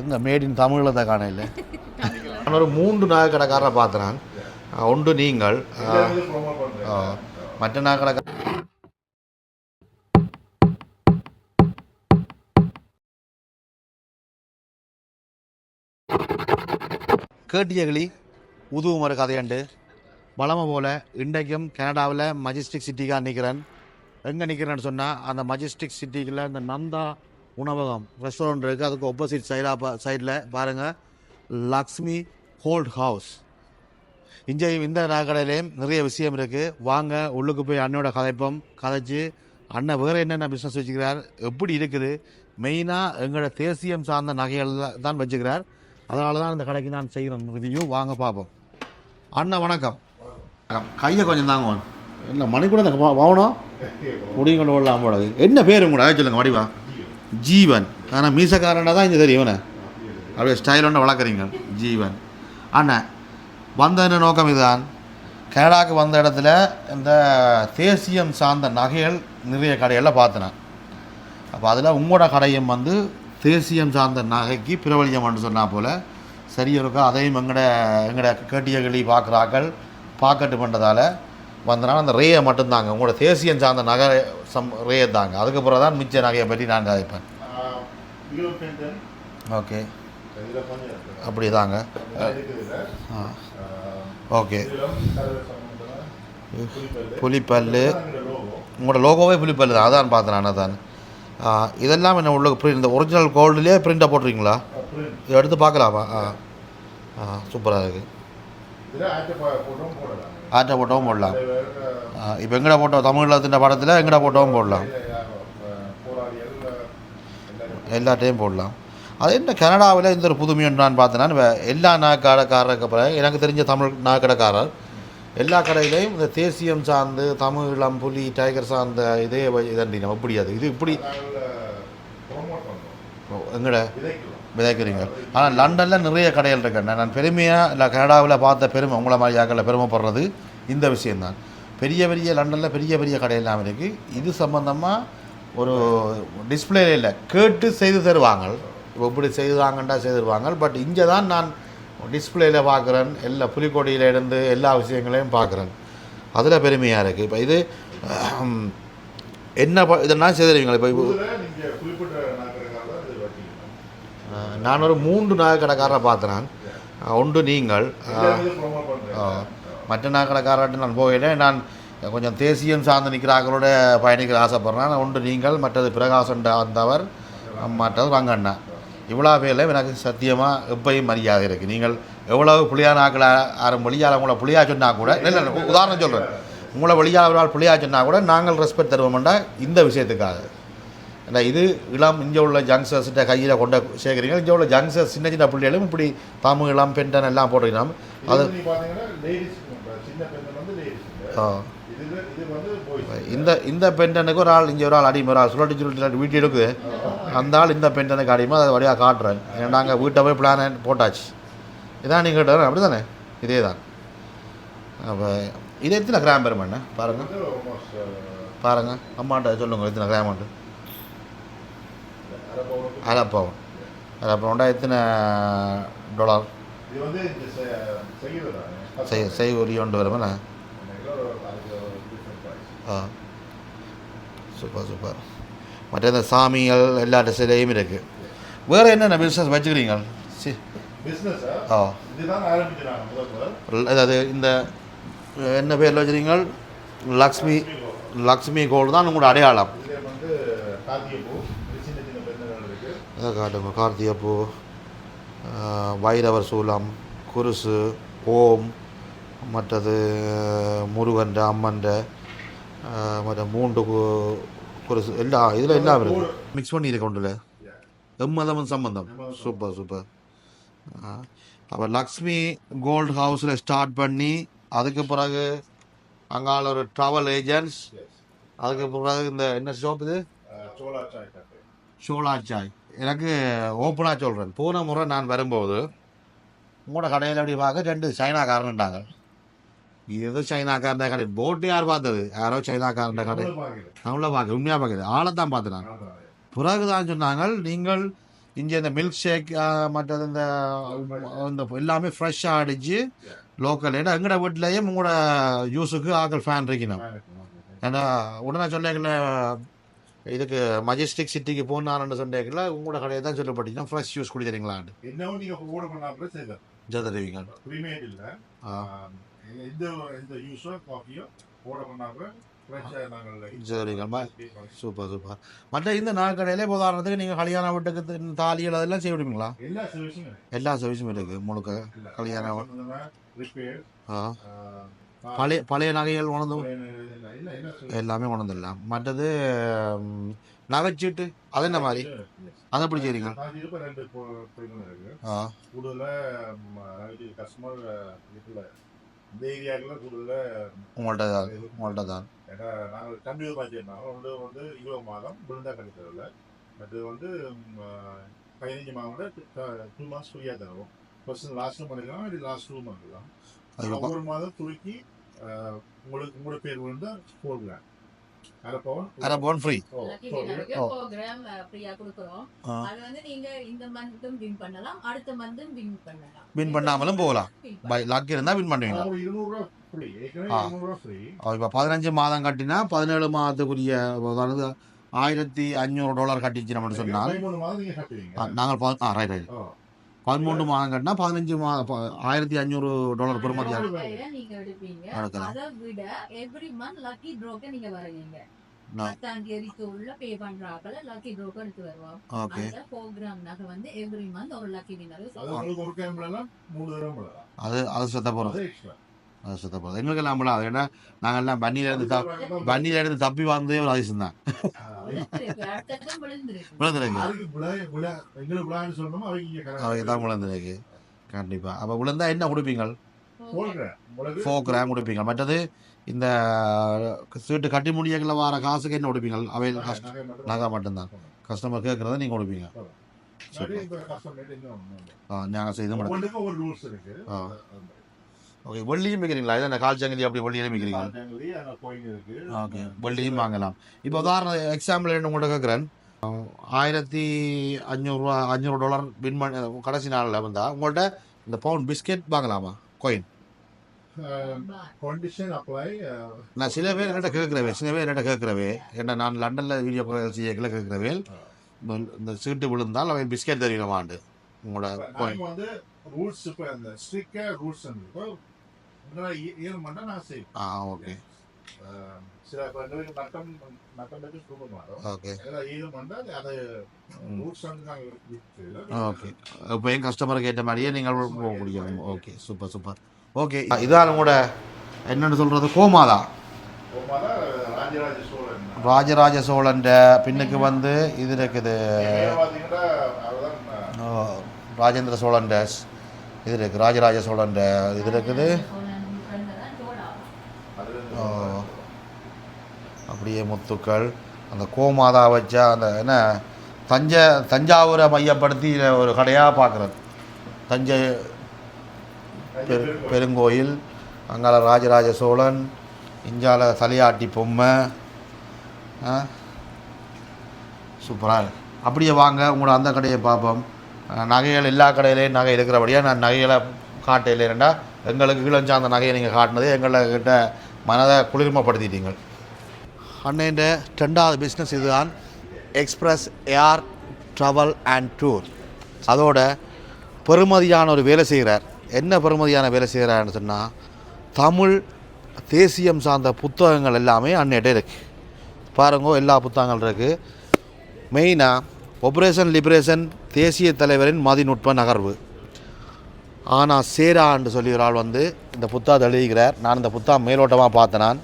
எங்க made in தமிழில் தான் காணையில் நான் ஒரு மூன்று நகை கடைக்காரரை ஒன்று நீங்கள். மற்ற நகை கடைக்கார கேட்டியகளி உதவும் ஒரு கதையண்டு. பலமை போல் இன்றைக்கும் கனடாவில் மஜிஸ்டிக் சிட்டிக்காக நிற்கிறேன் எங்கே நிற்கிறேன்னு சொன்னால் அந்த மஜிஸ்டிக் சிட்டிக்கில் இந்த நந்தா உணவகம் ரெஸ்டாரண்ட் இருக்குது அதுக்கு ஆப்போசிட் சைடாக சைடில் பாருங்கள் லக்ஷ்மி ஹோல்ட் ஹவுஸ் இங்கே இந்த நகைக்கடையிலையும் நிறைய விஷயம் இருக்குது வாங்க உள்ளுக்கு போய் அண்ணனோட கதைப்போம். கதைச்சு அண்ணன் வேறு என்னென்ன பிஸ்னஸ் வச்சுக்கிறார்? எப்படி இருக்குது? மெயினாக எங்களோட தேசியம் சார்ந்த நகைகள் தான் வச்சுக்கிறார். அதனால தான் இந்த கடைக்கு நான் செய்கிறேன் ரிவ்யூ வாங்க பார்ப்போம். அண்ணன் வணக்கம். கையை கொஞ்சம் தாங்க இல்லை மணி கூட இந்த வவனம் முடியும் கொண்டு விடலாம் போடாது. என்ன பேர் உங்களோட? சொல்லுங்க வடிவா. ஜீவன். ஆனால் மீசக்காரனாக தான் இங்கே தெரியும் இவனை. அப்படியே ஸ்டைலோட வளர்க்குறீங்க. ஜீவன். அண்ணன் வந்த என்ன நோக்கம் இதுதான். கனடாவுக்கு வந்த இடத்துல இந்த தேசியம் சார்ந்த நகைகள் நிறைய கடைகளில் பார்த்தேன். அப்போ அதில் உங்களோட கடையும் வந்து தேசியம் சார்ந்த நகைக்கு பிரபலியம்னு சொன்னால் போல் சரியாக இருக்கா அதையும் எங்கட எங்கட கேட்டியகளி பார்க்குறாக்கள் பார்க்கட்டு பண்ணுறதால வந்தனால அந்த ரேயை மட்டும்தாங்க. உங்களோட தேசியம் சார்ந்த நகை சம் ரேயை தாங்க. அதுக்கப்புறம் தான் மிச்ச நகையை பற்றி நான் கதைப்பேன் ஓகே. அப்படி தாங்க. ஆ. ஓகே. புலிப்பல்லு. உங்களோட லோகோவே புலிப்பல்லு தான். அதான் பார்த்தேன் நான் அதான். ஆ, இதெல்லாம் என்ன உள்ள print- இந்த ஒரிஜினல் கோல்டுலேயே பிரிண்டாக போட்டிருக்கீங்களா? இதை எடுத்து பார்க்கலாமா? ஆ. ஆ சூப்பராக இருக்குது ஆட்டை போட்டோவும் போடலாம் இப்போ எங்கட போட்டோ தமிழில் தின்ற படத்தில் எங்கட போட்டோவும் போடலாம் எல்லாத்தையும் போடலாம் அது என்ன கனடாவில் இந்த ஒரு புதுமைன்னு நான் பார்த்தேன்னா எல்லா நாக்கடைக்காரருக்கு அப்புறம் எனக்கு தெரிஞ்ச தமிழ் நாக்கடைக்காரர் எல்லா கடையிலையும் இந்த தேசியம் சார்ந்து தமிழம் புலி டைகர் சார்ந்த இதே இதன்றி நம்ம இப்படி அது இது இப்படி எங்கட விதைக்கிறீங்க. ஆனால் லண்டனில் நிறைய கடைகள் இருக்கு. நான் பெருமையாக இல்லை கனடாவில் பார்த்த பெருமை உங்களை மாதிரி ஆக்களில் பெருமைப்படுறது இந்த விஷயம்தான். பெரிய பெரிய லண்டனில் பெரிய பெரிய கடையெல்லாம் இருக்குது இது சம்மந்தமாக ஒரு டிஸ்பிளே இல்லை. கேட்டு செய்து தருவாங்க இப்போ இப்படி செய்தாங்கண்டா செய்திருவாங்க பட் இங்கே தான் நான் டிஸ்பிளேயில் பார்க்குறேன். எல்லா புலிக்கொடியில இருந்து எல்லா விஷயங்களையும் பார்க்குறேன். அதில் பெருமையாக இருக்குது இப்போ இது என்ன ப- இதெல்லாம் செய்திருவீங்களா இப்போ நான் ஒரு மூன்று நகைக்கடைக்காரரை பார்த்தேன். ஒன்று நீங்கள். மற்ற நகைக்கடைக்காரர்கிட்ட நான் போகல. நான் கொஞ்சம் தேசியம் சார்ந்து நிற்கிறார்களோட பயணிக்கிற ஆசைப்படுறேன். ஒன்று நீங்கள் மற்றது பிரகாசன் அந்தவர் மற்றது ரங்கண்ணா இவ்வளோ பேரில் எனக்கு சத்தியமாக எப்பயும் மரியாதை இருக்குது நீங்கள் எவ்வளவு புளியான ஆக்களை ஆரம்ப வெளியால் உங்களை புளியாக சொன்னால் கூட இல்லை உதாரணம் சொல்கிறேன் உங்களை வெளியால் புளியாக சொன்னால் கூட நாங்கள் ரெஸ்பெக்ட் தருவோம்டா இந்த விஷயத்துக்காக. இல்லை இது இளம் இங்கே உள்ள ஜங்ஸ்டர்ஸ்கிட்ட கையில் கொண்ட சேர்க்குறீங்க இங்கே உள்ள ஜங்ஸ்டர்ஸ் சின்ன சின்ன பிள்ளைகளும் இப்படி தமிழ் இளம் பெண்டன் எல்லாம் போட்டுக்கலாம் அது ஆ. இந்த இந்த பெண்டனுக்கு ஒரு ஆள் இங்கே ஒரு ஆள் அடிமை. ஒரு ஆள் சுழட்டி சுழட்டி வீட்டு எடுக்குது. அந்த ஆள் இந்த பெண்டனுக்கு அடிமை. அதை வழியாக காட்டுறேன். ஏன்னா நாங்கள் வீட்டை போய் பிளான் போட்டாச்சு. இதான் நீங்கள் கேட்டார் அப்படி தானே இதே தான் அப்போ இது எத்தனை கிராம் பெரும் பண்ண பாருங்கள் பாருங்கள் அம்மாட்ட சொல்லுங்கள் எத்தனை கிராம் உண்டு? அரை பவுன் அரை பவுண்டா எத்தனை டாலர்? செய் செய் ஒரு ஒன்று ஆ. Super super. மற்ற இந்த சாமிகள் எல்லா டிசைலையும் இருக்குது வேறு என்னென்ன பிஸ்னஸ் வச்சுக்கிறீங்க? சி. ஆ. அதாவது இந்த என்ன பேரில் வச்சுருக்கீங்க லக்ஷ்மி லக்ஷ்மி கோல்டு தான் உங்களோட அடையாளம். இதை காட்டுங்க கார்த்திகைப்பூ வைரவர் சூலம் குருசு ஓம் மற்றது முருகன் அம்மன் மற்ற மூன்று கு- குருசு எல்லா இதில் எல்லாம் இருக்குது மிக்ஸ் பண்ணி இருக்க ஒன்றில். எம்மதமும் சம்பந்தம். சூப்பர் சூப்பர் அப்போ லக்ஷ்மி கோல்ட் ஹவுஸில் ஸ்டார்ட் பண்ணி அதுக்கு பிறகு அங்கால ஒரு ட்ராவல் ஏஜென்ட்ஸ் அதுக்கு பிறகு இந்த என்ன ஷாப் இது? சோலா சாய். எனக்கு ஓப்பனாக சொல்கிறேன் போன முறை நான் வரும்போது உங்களோட கடையில் அப்படி பார்க்க ரெண்டு சைனாக்காரன்ட்டாங்க. இது ஏதோ சைனாக்காரன் கடை போட்டு யார் பார்த்தது? யாரோ சைனாக்காரன் கடை. நம்மள பார்க்க உண்மையாக பார்க்குது ஆளை தான் பார்த்தேன் நான் பிறகு தான் சொன்னாங்க நீங்கள் இங்கே இந்த மில்க் ஷேக் மற்றது இந்த இந்த எல்லாமே ஃப்ரெஷ்ஷாக அடிச்சு லோக்கல் ஏன்னா எங்கட வீட்லேயும் உங்களோட யூஸுக்கு ஆக்கள் ஃபேன் இருக்கணும். ஏன்னா உடனே சொன்னீங்கள இதுக்கு மஜெஸ்டிக் சிட்டிக்கு போனான்னு சொன்னீங்களா உங்களோட கடையை தான் சொல்லப்பட்டீங்கன்னா ஃப்ரெஷ் யூஸ் குடிக்கிறீங்களான்னு என்னவும் நீங்க ஓட பண்ணாப்புல சரி ஜதறிவீங்க ப்ரீமேட் இல்ல. எந்த எந்த யூஸோ காஃபியோ ஓட பண்ணாப்புல நாங்கள் சரிங்கம்மா சூப்பர் சூப்பர். மற்ற இந்த நாள் கடையிலே இப்போ உதாரணத்துக்கு நீங்கள் கல்யாண வீட்டுக்கு தாலிகள் அதெல்லாம் செய்ய விடுவீங்களா? எல்லா சர்வீஸும் இருக்குது முழுக்க. ரிப்பேர் ஆ பழைய பழைய நகைகள் உணர்ந்து இல்ல இல்ல எல்லாமே உணர்ந்துடலாம். மற்றது நகைச்சீட்டு அது என்ன மாதிரி? அதை இருக்கு ஆ. உங்கள்கிட்ட தான் உங்கள்கிட்ட தான். நாங்கள் கண்டிப்பாக பார்த்துருந்தாங்க ஒன்று வந்து இருபது மாதம் விழுந்தா கிடைக்கிறதில்ல மற்றது வந்து பதினஞ்சு மாதம் டூ மந்த்ஸ் ஃப்ரீயாக தருவோம். ஃபர்ஸ்ட் லாஸ்ட் பண்ணிக்கலாம் இது லாஸ்ட் டூ மந்த் ஒவ்வொரு மாதம் துருக்கி உங்களுக்கு உங்களோட பேர் போடுவேன் அரை பவுன் அரை பவுன் ஃப்ரீ. ப்ரோக்ராம் ஃப்ரீயா கொடுக்குறோம். அது வந்து நீங்க இந்த மந்த்தும் வின் பண்ணலாம். அடுத்த மந்த்தும் வின் பண்ணலாம். வின் பண்ணாமலும் போகலாம். Win பை லக் இருந்தால் வின் பண்ணுவீங்களா ஒரு இருநூறுவா ஃப்ரீ ஏற்கனவே ஆ. இருநூறுவா ஃப்ரீ இப்போ பதினஞ்சு மாதம் கட்டினா பதினேழு மாதத்துக்குரிய அதாவது ஆயிரத்தி அஞ்சூறு டாலர் கட்டிச்சு நம்ம சொன்னால். பதிமூணு மாதம் நீங்கள் ஆ, கட்டுவீங்க நாங்கள் ப- ஆ ரைட் ரைட் ஓ. பதிமூன்று மாதம் கட்டினா பதினஞ்சு மா ப- ஆயிரத்தி அஞ்சூறு டாலர் பெறுமதியா? ரூபாயை நீங்க எடுப்பீங்க. எடுக்கலாம். அதை விட எவ்ரி மந்த் லக்கி ட்ரோக்க நீங்க வருவீங்க நான். பத்தாம் தேதிக்கு உள்ள பே பண்றாக்கள லக்கி ட்ரோக்க எடுத்து வருவோம். ஓகே. அந்த ப்ரோக்ராம் வந்து எவ்ரி மந்த் ஒரு லக்கி வினர் அது ஒரு மூணு தடவை அது அது சுத்த போகிறோம் அது எக்ஸ்ட்ரா அது சுத்த போகிறது எங்களுக்கு எல்லாம் விடாது ஏன்னா நாங்கள் எல்லாம் பன்னியிலேருந்து த பன்னியிலேருந்து தப்பி வந்ததே ஒரு அதிசயம் தான். விழுந்திருக்கு. அவங்க தான் விழுந்துருக்கு. கண்டிப்பாக அப்போ விழுந்தா என்ன கொடுப்பீங்க போடுறேன் உங்களுக்கு? ஃபோர் கிராம் கொடுப்பீங்க மற்றது இந்த சீட்டு கட்டி முடியல வர காசுக்கு என்ன கொடுப்பீங்க அவை நகை மட்டும் மட்டும்தான். கஸ்டமர் கேட்குறத நீங்கள் கொடுப்பீங்க. ஆ. நாங்கள் செய்து இருக்கு. ஆ. ஓகே வெள்ளியும் விற்கிறீங்களா? இதை கால் சங்கிலி அப்படி வெள்ளியிலும் விற்கிறீங்க? கால்டாங்கலி, அங்க கோயில் இருக்கு. ஓகே வெள்ளியும் வாங்கலாம். இப்போ உதாரண எக்ஸாம்பிள் என்ன உங்கள்கிட்ட கேட்குறேன் ஆயிரத்தி அஞ்சூறுரூவா அஞ்சூறு டாலர் வின் பண்ண கடைசி நாளில் வந்தால் உங்கள்கிட்ட இந்த பவுண்ட் பிஸ்கெட் வாங்கலாமா? கோயின் நான் சில பேர் என்கிட்ட கேட்குறவே சில பேர் என்கிட்ட கேட்குறவே என்ன நான் லண்டனில் வீடியோ செய்யக்கல கேட்குறவே இந்த சீட்டு விழுந்தால் அவன் பிஸ்கெட் தெரியணுமாண்டு உங்களோட கோயின் ரூல்ஸ் இப்ப அந்த ஸ்ட்ரிக்டா ரூல்ஸ் ஆ ஓகே. சில பேருக்கு நட்டம் கஸ்டமருக்கு ஏற்ற மாதிரியே நீங்கள் போக முடியும். ஓகே சூப்பர் சூப்பர் ஓகே இதான் உங்களோட என்னென்னு சொல்கிறது கோமாதா? ராஜராஜ சோழன். பின்னுக்கு வந்து இது இருக்குது. ராஜேந்திர சோழன்ற இது இருக்குது ராஜராஜ சோழன்ற இது இருக்குது அது ஓ, முத்துக்கள் அந்த கோமாதா வச்சா அந்த என்ன தஞ்சை தஞ்சாவூரை மையப்படுத்தி ஒரு கடையாக பார்க்குறது. தஞ்சை பெரு பெருங்கோயில் அங்கால ராஜராஜ சோழன் இஞ்சால தலையாட்டி பொம்மை சூப்பராக அப்படியே வாங்க உங்களோட அந்த கடையை பார்ப்போம். நகைகள் எல்லா கடையிலையும் நகை இருக்கிறபடியாக நான் நகைகளை காட்டையில் ரெண்டா எங்களுக்கு கீழே சார்ந்த நகையை நீங்கள் காட்டினது எங்களை கிட்ட மனதை குளிர்மப்படுத்திட்டீங்க அண்ணன் ரெண்டாவது பிஸ்னஸ் இதுதான். Express air travel and tour அதோட பெருமதியான ஒரு வேலை செய்கிறார் என்ன பெருமதியான வேலை செய்கிறாருன்னு சொன்னால் தமிழ் தேசியம் சார்ந்த புத்தகங்கள் எல்லாமே அன்னிட்ட இருக்குது பாருங்க எல்லா புத்தகங்கள் இருக்குது மெயினாக ஒப்ரேஷன் லிபரேஷன் தேசிய தலைவரின் மதிநுட்ப நகர்வு. ஆனால் சேரான்னு சொல்லி ஒரு ஆள் வந்து இந்த புத்தகத்தை எழுதுகிறார் நான் இந்த புத்தகம் மேலோட்டமாக பார்த்தேன். நான்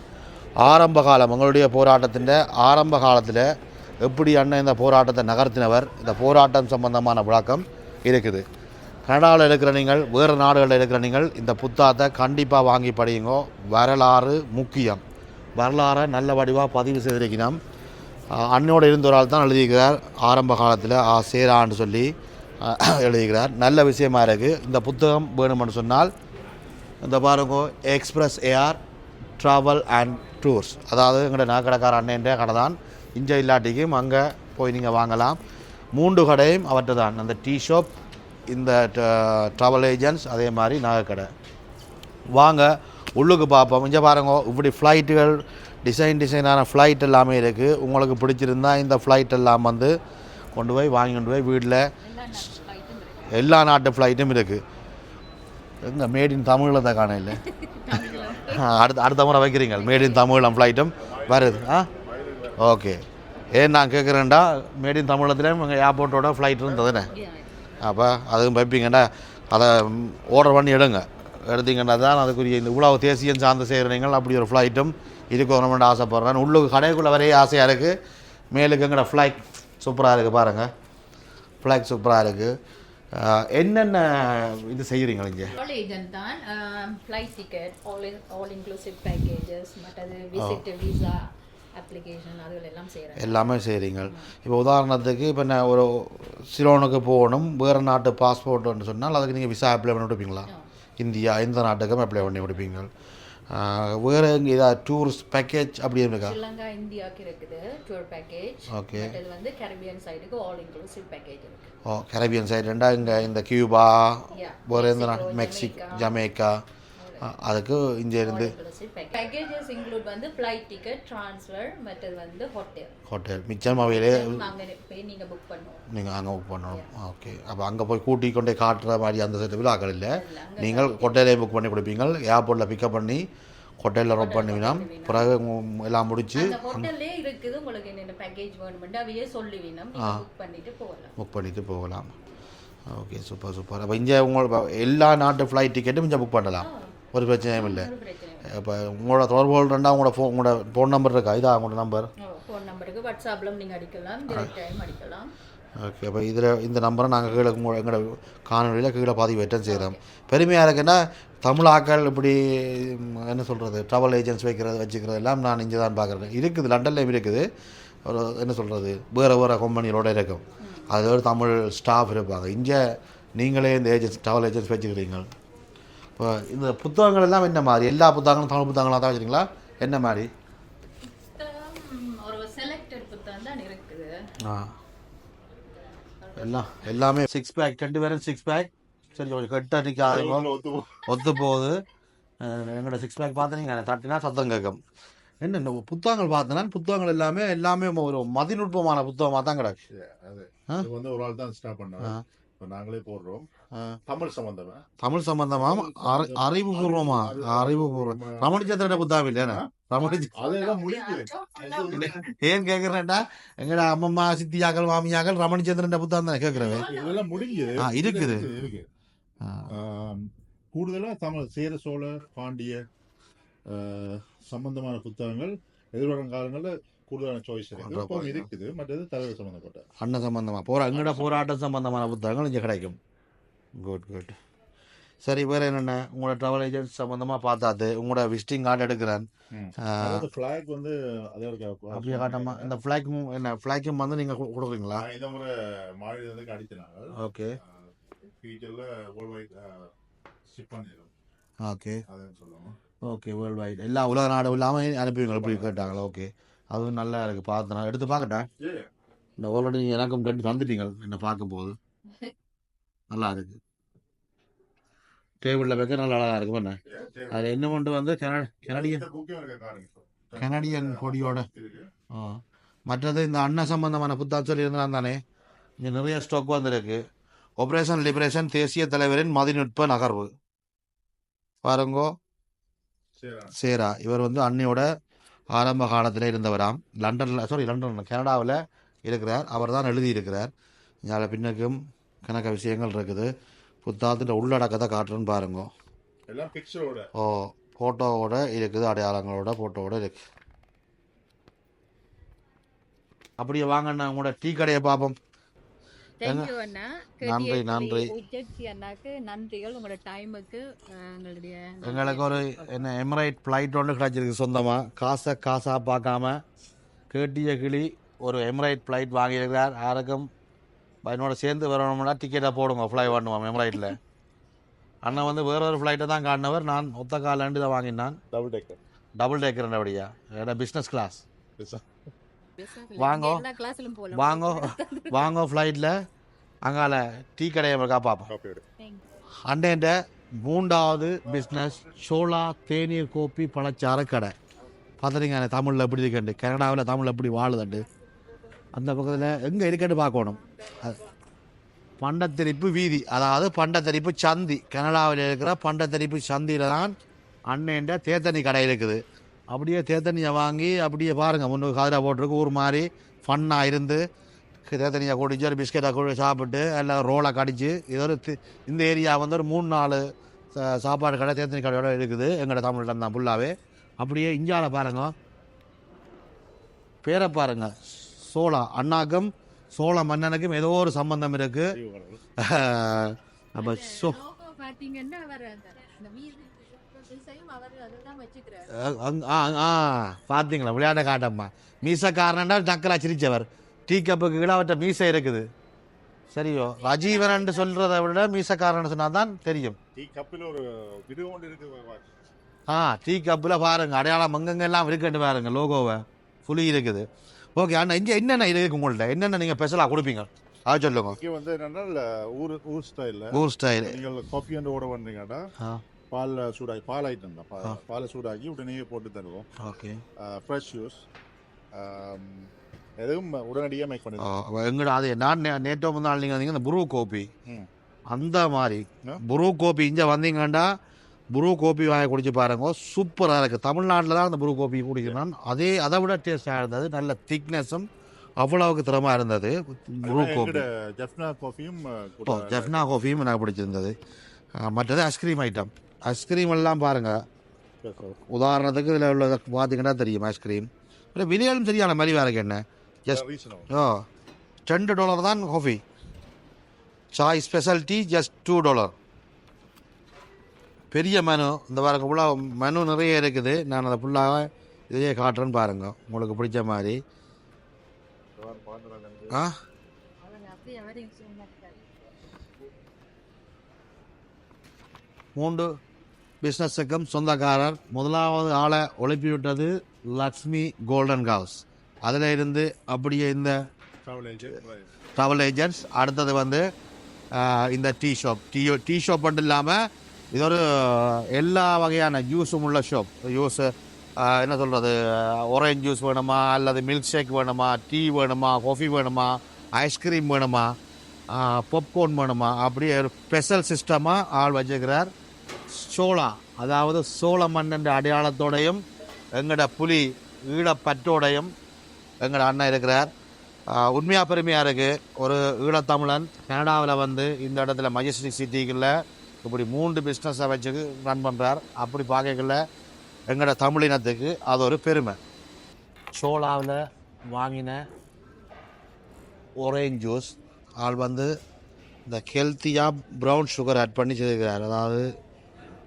ஆரம்ப காலம் எங்களுடைய போராட்டத்தின் ஆரம்ப காலத்தில் எப்படி அண்ணன் இந்த போராட்டத்தை நகர்த்தினவர் இந்த போராட்டம் சம்பந்தமான விளக்கம் இருக்குது. கனடாவில் இருக்கிற நீங்கள் வேறு நாடுகளில் இருக்கிற நீங்கள் இந்த புத்தகத்தை கண்டிப்பாக வாங்கி படியுங்கோ. வரலாறு முக்கியம். வரலாறை நல்ல வடிவாக பதிவு செய்திருக்கணும். அண்ணோடு இருந்தவரால் தான் எழுதியிருக்கிறார். ஆரம்ப காலத்தில் ஆ சேரான்னு சொல்லி எழுதுகிறார் நல்ல விஷயமா இருக்குது இந்த புத்தகம் வேணுமென்னு சொன்னால் இந்த பாருங்க express air travel and tours. அதாவது எங்களோட நகைக்கடைக்கார அண்ணன்ற கடை தான் இஞ்ச இல்லாட்டிக்கும் அங்கே போய் நீங்கள் வாங்கலாம். மூன்று கடையும் அவற்றை தான் அந்த டீ ஷாப் இந்த ட்ராவல் ஏஜென்ட்ஸ் அதே மாதிரி நகைக்கடை. வாங்க உள்ளுக்கு பார்ப்போம். இங்கே பாருங்க இப்படி ஃப்ளைட்டுகள் டிசைன் டிசைனான ஃப்ளைட் எல்லாமே இருக்குது உங்களுக்கு பிடிச்சிருந்தா இந்த ஃப்ளைட் எல்லாம் வந்து கொண்டு போய் வாங்கி கொண்டு போய் வீட்டில் எல்லா நாட்டு ஃப்ளைட்டும் இருக்குது எங்கே மேட் இன் தமிழில் தான் காண இல்லை? அடுத்த அடுத்த முறை வைக்கிறீங்க. மேட் இன் தமிழம் ஃப்ளைட்டும் வருது. ஆ? ஓகே ஏன் நான் கேட்குறேன்டா. மேட் இன் தமிழத்துலேயும் எங்கள் ஏர்போர்ட்டோட ஃப்ளைட் இருந்ததுண்ணே அப்போ அதுவும் வைப்பீங்கடா அதை ஆர்டர் பண்ணி எடுங்க. எடுத்தீங்கன்னா தான் அதுக்குரிய இந்த இவ்வளவு தேசியம் சார்ந்து செய்கிறீங்க அப்படி ஒரு ஃப்ளைட்டும் இருக்கணும்னு ஆசைப்பட்றேன் உள்ளுக்கு கடைக்குள்ளே வரைய ஆசையாக இருக்குது மேலுக்கு எங்கட ஃப்ளைட் சூப்பராக இருக்குது பாருங்கள் ஃப்ளைட் சூப்பராக இருக்குது என்னென்ன இது செய்கிறீங்க இங்கே? ட்ராவல் ஏஜென்ட் தான் flight ticket all all inclusive packages மற்றது விசிட் விசா அப்ளிகேஷன் அதுகள் எல்லாம் செய்கிறேன் எல்லாமே செய்கிறீங்க இப்போ உதாரணத்துக்கு இப்போ நான் ஒரு சிலோனுக்கு போகணும் வேறு நாட்டு பாஸ்போர்ட்னு சொன்னால் அதுக்கு நீங்கள் விசா அப்ளை பண்ணி கொடுப்பீங்களா? இந்தியா எந்த நாட்டுக்கும் அப்ளை பண்ணி கொடுப்பீங்க? வேறு எங்கே ஏதாவது டூரிஸ்ட் பேக்கேஜ் அப்படி இருக்கா? ஸ்ரீலங்கா இந்தியாவுக்கு இருக்குது டூர் பேக்கேஜ் ஓகே மற்றது வந்து கரீபியன் சைடுக்கு all inclusive package oh Caribbean side ரெண்டா இங்கே இந்த கியூபா. வேறு எந்த நாடு மெக்சிக். ஜமேக்கா அதுக்கு இங்கே இருந்து பேக்கேஜஸ் இன்க்ளூட் வந்து ஃப்ளைட் டிக்கெட் ட்ரான்ஸ்ஃபர் மற்றது வந்து ஹோட்டல் ஹோட்டல் மிச்சம் அவையிலே அங்கே போய் நீங்கள் புக் பண்ணுவோம் நீங்கள் அங்கே புக் பண்ணணும். ஓகே அப்போ அங்கே போய் கூட்டி கொண்டே காட்டுற மாதிரி அந்த செட்டு விழாக்கள் இல்லை. நீங்கள் ஹோட்டலே புக் பண்ணி கொடுப்பீங்க ஏர்போர்ட்டில் பிக்கப் பண்ணி ஹோட்டலில் ரொப் பண்ணுவீங்கன்னா பிறகு எல்லாம் முடிச்சு ஹோட்டல்லே இருக்குது. உங்களுக்கு என்னென்ன பேக்கேஜ் வேணுமெண்டு அவையே சொல்லுவீனம் நீங்கள் புக் பண்ணிட்டு போகலாம். புக் பண்ணிட்டு போகலாம். ஓகே சூப்பர் சூப்பர் அப்போ இங்கே உங்களோட எல்லா நாட்டு ஃப்ளைட் டிக்கெட்டும் இங்கே புக் பண்ணலாம். ஒரு பிரச்சனையும் இல்லை. இப்போ உங்களோட தொடர்பு கொள்றா உங்களோட ஃபோன் உங்களோட ஃபோன் நம்பர் இருக்கா? இதா உங்களோட நம்பர் ஃபோன் நம்பருக்கு வாட்ஸ்அப்பில் நீங்கள் அடிக்கலாம். டைம் அடிக்கலாம். ஓகே அப்போ இதில் இந்த நம்பரை நாங்கள் கீழே எங்களோட காணொலியில் கீழே பதிவேற்றம் செய்கிறோம் பெருமையாக இருக்குன்னா தமிழ் ஆக்கள் இப்படி என்ன சொல்கிறது ட்ராவல் ஏஜென்ட்ஸ் வைக்கிறது வச்சுக்கிறது எல்லாம் நான் இங்கே தான் பார்க்குறேன். இருக்குது லண்டன்லேயும் இருக்குது. ஒரு என்ன சொல்கிறது வேறு வேறு கம்பெனிகளோட இருக்கும். அது ஒரு தமிழ் ஸ்டாஃப் இருப்பாங்க. இங்கே நீங்களே இந்த ஏஜென்ட்ஸ் ட்ராவல் ஏஜென்ட்ஸ் வச்சுக்கிறீங்க. இப்போ இந்த புத்தகங்கள் எல்லாம் என்ன மாதிரி? எல்லா புத்தகங்களும் தமிழ் புத்தகங்களாக தான் வச்சுருங்களா என்ன மாதிரி? ஆ. எல்லாம் எல்லாமே சிக்ஸ் பேக் ரெண்டு பேரும் சிக்ஸ் பேக் சரி கொஞ்சம் கெட்ட ஒத்து போ- ஒத்து போகுது. எங்களோட சிக்ஸ் பேக் பார்த்தீங்க தட்டினா சத்தம் கேட்கும். என்ன இந்த புத்தகங்கள் பார்த்தேன்னா புத்தகங்கள் எல்லாமே எல்லாமே ஒரு மதிநுட்பமான புத்தகமாக தான் கிடக்கு. அது வந்து ஒரு ஆள் தான் ஸ்டார்ட் பண்ணாங்க ஆ. இப்போ நாங்களே போடுறோம். தமிழ் சம்பந்தமா? தமிழ் சம்பந்தமா? அறி- அறிவுபூர்வமா அறிவுபூர்வம் ரமணிச்சந்திரன புத்தகம் இல்லையா ஏன் கேட்குறேன்டா எங்கட அம்மம்மா சித்தியாக்கள் மாமியாக்கள் ரமணிச்சந்திரன் புத்தகம் தானே கேட்குறவே இதெல்லாம் முடிஞ்சது இருக்குது. கூடுதலா தமிழ் சேர சோழ பாண்டிய சம்பந்தமான புத்தகங்கள் எதிர்வரும் காலங்களில் கூடுதலான சாய்ஸ் இருக்கு பண்றப்ப. இப்போ இருக்குது மற்றது தலைவர் சம்பந்தப்பட்ட அண்ணன் சம்பந்தமாக போகிற எங்கட போராட்டம் சம்பந்தமான புத்தகங்கள் இங்கே கிடைக்கும் குட் குட் சரி வேறு என்னென்ன உங்களோட ட்ராவல் ஏஜென்ட் சம்மந்தமாக பார்த்தாது உங்களோட விசிட்டிங் கார்டு எடுக்கிறேன் ஃபிளாக் வந்து அதே ஒரு அப்படியே காட்டமா இந்த ஃப்ளாக்கும் என்ன ஃப்ளாக்கும் வந்து நீங்கள் கொடுக்குறீங்களா இந்த முறை மாநிலத்துக்கு அடித்தனாங்க ஓகே ஃபியூச்சரில் வேர்ல்ட் வைட் ஷிப் பண்ணிடும் ஓகே ஓகே வேர்ல்டு வைட் எல்லா உலக நாடு இல்லாமல் அனுப்புவீங்க இப்படி கேட்டாங்களா ஓகே அதுவும் நல்லா இருக்குது பார்த்து நான் எடுத்து பார்க்கட்டேன் Yeah. இந்த ஆல்ரெடி எனக்கும் ரெண்டு தந்துட்டீங்க. என்ன பார்க்கும்போது. நல்லா இருக்கு. டேபிளில் வைக்க நல்லா அழகாக இருக்கு Yeah, சரி. அதில் என்ன கொண்டு வந்து? கென கனடியன். கனடியன் கொடியோட இருக்கு. ஆ. மற்றது இந்த அன்ன சம்பந்தமான புத்தகம் சொல்லியிருந்தான் தானே இங்கே நிறைய ஸ்டாக் வந்திருக்கு. ஆபரேஷன் லிபரேஷன் தேசிய தலைவரின் மதிநுட்ப நகர்வு. பாருங்கோ. சேரா. இவர் வந்து அன்னையோட ஆரம்ப காலத்தில் இருந்தவராம். லண்டனில் சாரி லண்டன் கனடாவில் இருக்கிறார். அவர் தான் எழுதியிருக்கிறார். இதில் பின்னுக்கும் கணக்க விஷயங்கள் இருக்குது. புத்தகத்தின் உள்ளடக்கத்தை காட்டுறேன்னு பாருங்க. எல்லாம் பிக்சரோட ஓ ஃபோட்டோவோட இருக்குது அடையாளங்களோட ஃபோட்டோவோட இருக்கு. அப்படியே வாங்கண்ணா உங்களோட டீ கடையை பார்ப்போம். தேங்க்யூ அண்ணா. நன்றி, நன்றி. உஜ்ஜி அண்ணாக்கு நன்றிகள். உங்களோட டைமுக்கு எங்களுடைய எங்களுக்கு ஒரு என்ன எமரைட் ஃப்ளைட் ஒன்று கிடச்சிருக்கு சொந்தமாக காசை காசாக பார்க்காம கேட்டிய கிளி ஒரு எமரைட் ஃப்ளைட் வாங்கியிருக்கிறார். யாருக்கும் என்னோட சேர்ந்து வரணும்னா டிக்கெட்டை போடுங்க ஃப்ளை பண்ணுவோம் எமரைட்டில் அண்ணன் வந்து வேற ஒரு ஃப்ளைட்டை தான் காட்டினவர். நான் ஒத்த காலாண்டு தான் வாங்கினான். டபுள் டேக்கர் டபுள் டேக்கர் அப்படியா? ஏன்னா பிஸ்னஸ் கிளாஸ் வாங்கோ. வாங்கோ. வாங்கோ ஃப்ளைட்டில் அங்கால டீ கடையை இருக்கா பார்ப்போம் அண்ணேண்ட மூன்றாவது பிஸ்னஸ் சோளா தேநீர் கோப்பி பழச்சாறு கடை பார்த்துறீங்க தமிழில் எப்படி இருக்குண்டு? கனடாவில் தமிழில் எப்படி வாழுதுண்டு? அந்த பக்கத்தில் எங்கே இருக்குன்னு பார்க்கணும். பண்டத்தரிப்பு வீதி. அதாவது பண்டத்தரிப்பு சந்தி. கனடாவில் இருக்கிற பண்டத்தரிப்பு சந்தியில் தான் அண்ணேண்ட தேத்தண்ணி கடை இருக்குது. அப்படியே தேத்தண்ணியை வாங்கி அப்படியே பாருங்கள் முன்னுக்கு கதிரை போட்டிருக்கு ஒரு மாதிரி ஃபன்னாக இருந்து தேத்தனியை குடிச்சு ஒரு பிஸ்கெட்டை குடி சாப்பிட்டு எல்லாம் ரோலை கடிச்சு இது ஒரு தி- இந்த ஏரியா வந்து ஒரு மூணு நாலு சா- சாப்பாடு கடை தேத்தனி கடையோட இருக்குது. எங்களோட தமிழ்ல தான் ஃபுல்லாகவே அப்படியே இஞ்சால பாருங்க. பேரை பாருங்க. சோளா அண்ணாக்கும் சோழ மன்னனுக்கும் ஏதோ ஒரு சம்பந்தம் இருக்கு. அப்போ சோ logo பார்த்தீங்களா விளையாட காட்டம்மா. மீசக்காரன்டா டக்கலா சிரிச்சவர். டீ கப்புக்கு கீழே அவர்கிட்ட மீசை இருக்குது. சரியோ? ரஜீவன் சொல்றதை விட மீசக்காரன் சொன்னா தான் தெரியும். டீ கப்பில் ஒரு ஆ டீ கப்பில் பாருங்க அடையாளம் அங்கங்க எல்லாம் இருக்குன்னு பாருங்க லோகோவை புலி இருக்குது. ஓகே அண்ணா இங்கே என்னென்ன இருக்கு உங்கள்ட்ட? என்னென்ன நீங்கள் ஸ்பெஷலாக கொடுப்பீங்க? அது சொல்லுங்க. இங்கே வந்து என்னன்னா ஊர் ஊர் ஸ்டைலில் ஊர் ஸ்டைல் நீங்கள் காஃபி வந்து ஓட வந்தீங்கன்னா ஆ. பால் சூடாகி பால் ஐட்டம் தான். பாலை சூடாக்கி உடனே போட்டு தருவோம். ஓகே. ஃப்ரெஷ் ஜூஸ் எதுவும் உடனடியாக மேக் பண்ணி எங்கடா அது நான் நேற்றோ முந்தாள் நீங்கள் வந்தீங்க இந்த புரு கோப்பி ம். அந்த மாதிரி? புரு கோப்பி இங்கே வந்தீங்கன்னா புரு கோப்பி வாங்கி குடிச்சு பாருங்க சூப்பராக இருக்குது தமிழ்நாட்டில் தான் அந்த புரு கோப்பி குடிக்கிறான் அதே அதை விட டேஸ்டாக இருந்தது. நல்ல திக்னஸும் அவ்வளவுக்கு திறமாக இருந்தது. புரு கோப்பி ஜெஃப்னா காஃபியும் ஜெஃப்னா காஃபியும் எனக்கு பிடிச்சிருந்தது. மற்றது ஐஸ்கிரீம் ஐட்டம் ஐஸ்கிரீம் எல்லாம் பாருங்கள் உதாரணத்துக்கு இதில் உள்ள பார்த்தீங்கன்னா தெரியும் ஐஸ்கிரீம். இல்லை விலையாலும் சரியான மாதிரி வேறு என்ன? ஜஸ்ட் ஓ ரெண்டு டாலர் தான் coffee chai special tea just two dollar பெரிய மெனு இந்த பாருங்க ஃபுல்லாக மெனு நிறைய இருக்குது. நான் அதை ஃபுல்லாக இதையே காட்டுறேன்னு பாருங்க. உங்களுக்கு பிடிச்ச மாதிரி. ஆ? அவங்க பிஸ்னஸுக்கும் சொந்தக்காரர். முதலாவது ஆளை ஒழுப்பி விட்டது லக்ஷ்மி கோல்டன் ஹவுஸ் அதில் இருந்து அப்படியே இந்த ட்ராவல் ஏஜென்ட் ட்ராவல் ஏஜென்ட்ஸ் அடுத்தது வந்து இந்த tea shop tea tea shop மட்டும் இல்லாமல் இது ஒரு எல்லா வகையான ஜூஸும் உள்ள ஷாப் ஜூஸு என்ன சொல்கிறது orange ஜூஸ் வேணுமா அல்லது மில்க் ஷேக் வேணுமா டீ வேணுமா காஃபி வேணுமா ஐஸ்கிரீம் வேணுமா பாப்கார்ன் வேணுமா அப்படியே ஒரு ஸ்பெஷல் சிஸ்டமாக ஆள் வச்சுக்கிறார். சோளா அதாவது சோழ மன்னன் அடையாளத்தோடையும் எங்களோட புலி ஈழப்பற்றோடையும் எங்களோட அண்ணன் இருக்கிறார். உண்மையாக பெருமையாக இருக்குது ஒரு ஈழத்தமிழன் கனடாவில் வந்து இந்த இடத்துல மஜஸ்டிக் சிட்டிக்குள்ள இப்படி மூன்று பிஸ்னஸை வச்சு ரன் பண்ணுறார் அப்படி பார்க்கல எங்களோட தமிழினத்துக்கு அது ஒரு பெருமை. சோளாவில் வாங்கின ஒரேஞ்ச் ஜூஸ் ஆள் வந்து இந்த ஹெல்த்தியாக ப்ரௌன் சுகர் ஆட் பண்ணி செய்திருக்கிறார் அதாவது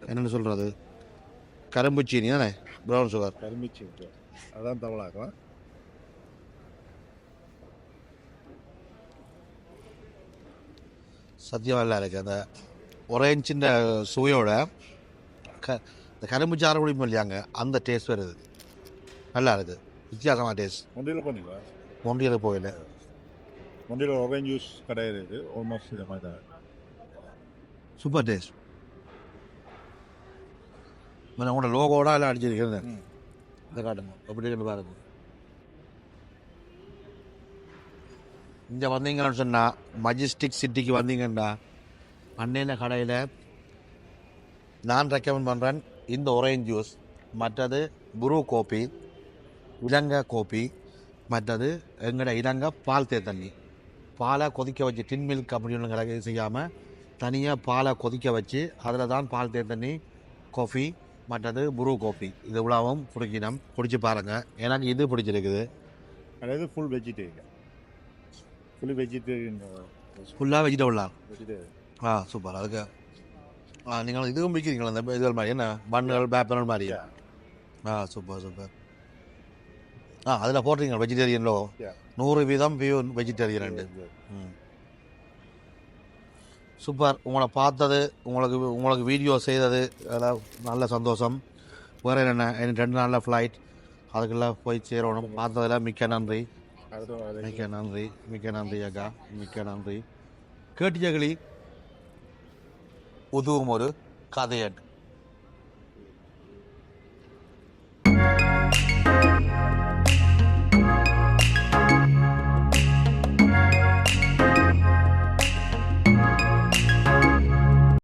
என்னென்னு சொல்கிறது கரும்பு சீனி தானே? ப்ரௌன் சுகர் கருமிச்சு அதான் தமிழாக்கம். சத்தியமாக நல்லா இருக்குது அந்த ஒரேஞ்சின் சுவையோட க இந்த கரும்பு சாறு குடிப்போம் இல்லையாங்க அந்த டேஸ்ட் வருது நல்லா இருக்குது வித்தியாசமான டேஸ்ட் முண்டியில் பண்ணிங்களா மொண்டியில் போயில முண்டியில் ஒரேஞ்ச் ஜூஸ் கடை இருக்குது ஆல்மோஸ்ட் இந்த மாதிரி தான் சூப்பர் டேஸ்ட் உங்களோட லோகோட எல்லாம் அடிச்சிருக்கிறது. இந்த காட்டுங்க. எப்படி இருக்குன்னு பாருங்க. இங்கே வந்தீங்கன்னு சொன்னால் மஜஸ்டிக் சிட்டிக்கு வந்தீங்கன்னா அன்னையில கடையில் நான் ரெக்கமெண்ட் பண்ணுறேன் இந்த ஒரேஞ்ச் ஜூஸ் மற்றது புரு கோப்பி இலங்கை கோப்பி மற்றது எங்களோட இலங்கை பால் தேத்தண்ணி பாலை கொதிக்க வச்சு டின் மில்க் அப்படின்னு கிடக்கு செய்யாமல் தனியாக பாலை கொதிக்க வச்சு அதில் தான் பால் தேத்தண்ணி காஃபி மற்றது புரு கோப்பி இது இவ்வளவும் பிடிக்கணும் குடிச்சு பாருங்கள் எனக்கு இது பிடிச்சிருக்குது. அதாவது ஃபுல் வெஜிடேரியன் ஃபுல் வெஜிடேரியன் ஃபுல்லாக வெஜிடபிளா வெஜிடேரியன் ஆ? சூப்பர். அதுக்கு ஆ நீங்கள் இதுவும் விற்கிறீங்களா இந்த இதுகள் மாதிரி என்ன? பன்னுகள் பேப்பர்கள் மாதிரி? ஆ சூப்பர் சூப்பர். ஆ அதில் போடுறீங்க வெஜிடேரியன்லோ. நூறு வீதம் பியூர் வெஜிடேரியன் ம். சூப்பர். உங்களை பார்த்தது உங்களுக்கு உங்களுக்கு வீடியோ செய்தது அதெல்லாம் நல்ல சந்தோஷம். வேறு என்ன எனக்கு ரெண்டு நாளில் ஃப்ளைட் அதுக்கெல்லாம் போய் சேரணும். பார்த்ததில் மிக்க நன்றி. மிக்க நன்றி மிக்க நன்றி அக்கா மிக்க நன்றி. கேட்டியகளி உதவும் ஒரு கதையன்